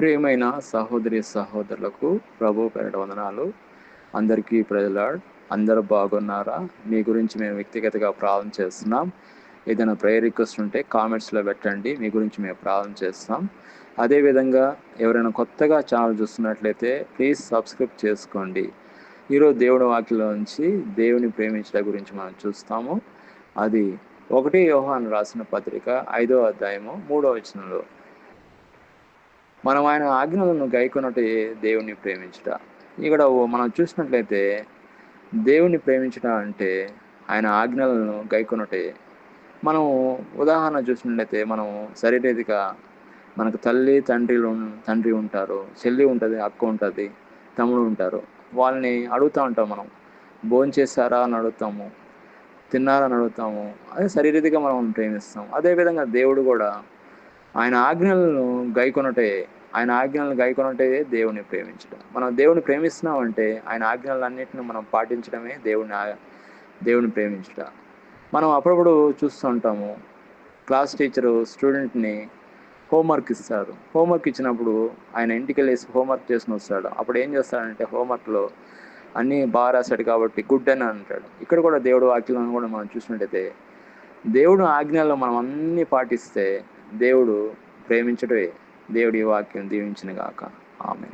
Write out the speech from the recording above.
ప్రియమైన సహోదరి సహోదరులకు ప్రభు పేరట వందనాలు. అందరికీ ప్రజలాడ్ అందరూ బాగున్నారా? మీ గురించి మేము వ్యక్తిగతంగా ప్రార్థన చేస్తున్నాం. ఏదైనా ప్రేయర్ రిక్వెస్ట్ ఉంటే కామెంట్స్లో పెట్టండి. మీ గురించి మేము ప్రార్థన చేస్తాం. అదేవిధంగా ఎవరైనా కొత్తగా ఛానల్ చూస్తున్నట్లయితే ప్లీజ్ సబ్స్క్రైబ్ చేసుకోండి. ఈరోజు దేవుడి వాక్యలో నుంచి దేవుని ప్రేమించడం గురించి మనం చూస్తాము. అది ఒకటి యోహాన్ రాసిన పత్రిక ఐదో అధ్యాయము మూడో వచనంలో. మనం ఆయన ఆజ్ఞలను గైకొనటి దేవుణ్ణి ప్రేమించుట. ఇక్కడ మనం చూసినట్లయితే దేవుణ్ణి ప్రేమించట అంటే ఆయన ఆజ్ఞలను గైకొనటే. మనం ఉదాహరణ చూసినట్లయితే మనం శరీరేదిక మనకు తల్లి తండ్రిలు తండ్రి ఉంటారు చెల్లి ఉంటుంది అక్క ఉంటుంది తమ్ముడు ఉంటారు. వాళ్ళని అడుగుతూ ఉంటాం మనం. భోజనం చేస్తారా అని అడుగుతాము తిన్నారా అని అడుగుతాము అదే శరీరీతిగా మనం ప్రేమిస్తాం. అదేవిధంగా దేవుడు కూడా ఆయన ఆజ్ఞలను గైకొనటే ఆయన ఆజ్ఞలను గైకొనటే దేవుని ప్రేమించడం. మనం దేవుని ప్రేమిస్తున్నామంటే ఆయన ఆజ్ఞలన్నింటిని మనం పాటించడమే దేవుని దేవుని ప్రేమించడం మనం అప్పుడప్పుడు చూస్తుంటాము క్లాస్ టీచరు స్టూడెంట్ని హోంవర్క్ ఇస్తారు. హోంవర్క్ ఇచ్చినప్పుడు ఆయన ఇంటికి వెళ్ళేసి హోంవర్క్ చేసుకుని వస్తాడు. అప్పుడు ఏం చేస్తాడంటే హోంవర్క్లో అన్నీ బాగా రాశాడు కాబట్టి గుడ్ అని అంటాడు. ఇక్కడ కూడా దేవుడు వాక్యాలను కూడా మనం చూసినట్టయితే దేవుడు ఆజ్ఞల్లో మనం అన్నీ పాటిస్తే దేవుడు ప్రేమించడమే దేవుడి వాక్యం దీవించిన గాక ఆమె